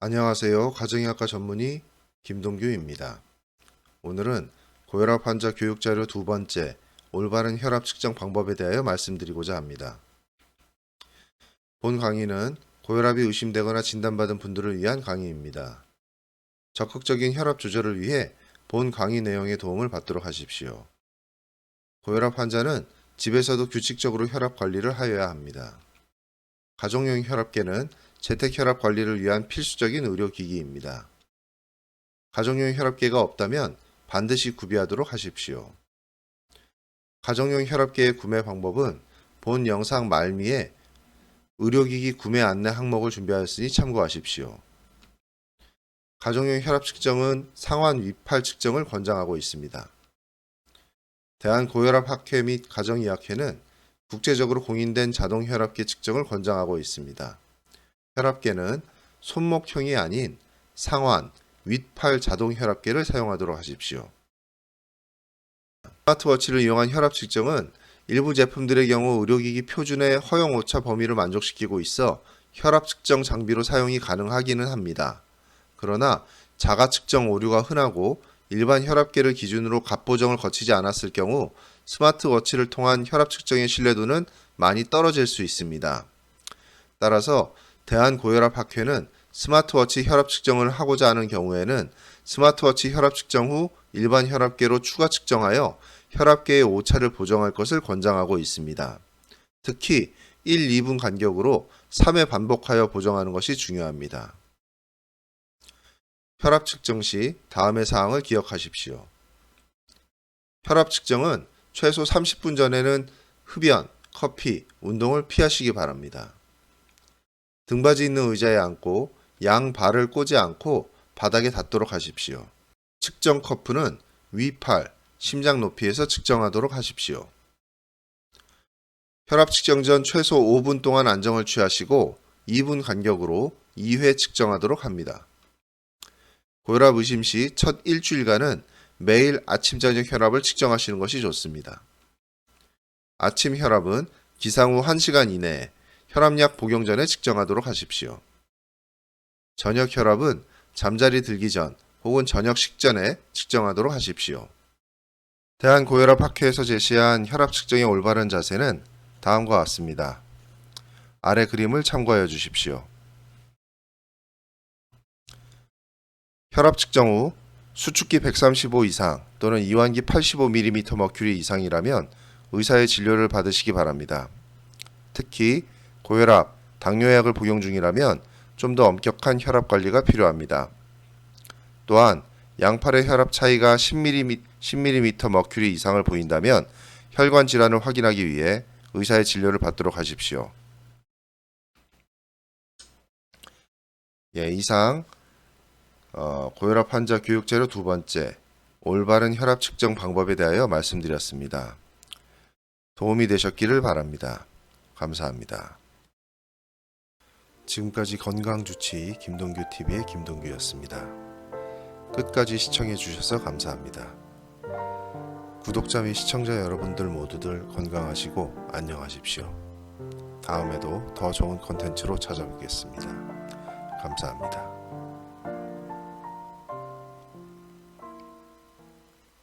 안녕하세요. 가정의학과 전문의 김동규입니다. 오늘은 고혈압 환자 교육 자료 두 번째 올바른 혈압 측정 방법에 대하여 말씀드리고자 합니다. 본 강의는 고혈압이 의심되거나 진단받은 분들을 위한 강의입니다. 적극적인 혈압 조절을 위해 본 강의 내용의 도움을 받도록 하십시오. 고혈압 환자는 집에서도 규칙적으로 혈압 관리를 하여야 합니다. 가정용 혈압계는 재택 혈압 관리를 위한 필수적인 의료기기입니다. 가정용 혈압계가 없다면 반드시 구비하도록 하십시오. 가정용 혈압계의 구매 방법은 본 영상 말미에 의료기기 구매 안내 항목을 준비하였으니 참고하십시오. 가정용 혈압 측정은 상완 위팔 측정을 권장하고 있습니다. 대한고혈압학회 및 가정의학회는 국제적으로 공인된 자동 혈압계 측정을 권장하고 있습니다. 혈압계는 손목형이 아닌 상완, 윗팔 자동 혈압계를 사용하도록 하십시오. 스마트워치를 이용한 혈압 측정은 일부 제품들의 경우 의료기기 표준의 허용 오차 범위를 만족시키고 있어 혈압 측정 장비로 사용이 가능하기는 합니다. 그러나 자가 측정 오류가 흔하고 일반 혈압계를 기준으로 값 보정을 거치지 않았을 경우 스마트워치를 통한 혈압 측정의 신뢰도는 많이 떨어질 수 있습니다. 따라서 대한고혈압학회는 스마트워치 혈압 측정을 하고자 하는 경우에는 스마트워치 혈압 측정 후 일반 혈압계로 추가 측정하여 혈압계의 오차를 보정할 것을 권장하고 있습니다. 특히 1, 2분 간격으로 3회 반복하여 보정하는 것이 중요합니다. 혈압 측정 시 다음의 사항을 기억하십시오. 혈압 측정은 최소 30분 전에는 흡연, 커피, 운동을 피하시기 바랍니다. 등받이 있는 의자에 앉고 양 발을 꼬지 않고 바닥에 닿도록 하십시오. 측정 커프는 위팔, 심장 높이에서 측정하도록 하십시오. 혈압 측정 전 최소 5분 동안 안정을 취하시고 2분 간격으로 2회 측정하도록 합니다. 고혈압 의심 시 첫 일주일간은 매일 아침 저녁 혈압을 측정하시는 것이 좋습니다. 아침 혈압은 기상 후 1시간 이내에 혈압약 복용 전에 측정하도록 하십시오. 저녁 혈압은 잠자리 들기 전 혹은 저녁 식전에 측정하도록 하십시오. 대한고혈압학회에서 제시한 혈압 측정의 올바른 자세는 다음과 같습니다. 아래 그림을 참고하여 주십시오. 혈압 측정 후 수축기 135 이상 또는 이완기 85mm 머큐리 이상이라면 의사의 진료를 받으시기 바랍니다. 특히 고혈압, 당뇨약을 복용 중이라면 좀 더 엄격한 혈압 관리가 필요합니다. 또한 양팔의 혈압 차이가 10mm, 10mm 머큐리 이상을 보인다면 혈관 질환을 확인하기 위해 의사의 진료를 받도록 하십시오. 예, 이상 어, 고혈압 환자 교육 자료 두 번째 올바른 혈압 측정 방법에 대하여 말씀드렸습니다. 도움이 되셨기를 바랍니다. 감사합니다. 지금까지 건강주치 김동규 TV의 김동규였습니다. 끝까지 시청해 주셔서 감사합니다. 구독자 및 시청자 여러분들 모두들 건강하시고 안녕하십시오. 다음에도 더 좋은 컨텐츠로 찾아뵙겠습니다. 감사합니다.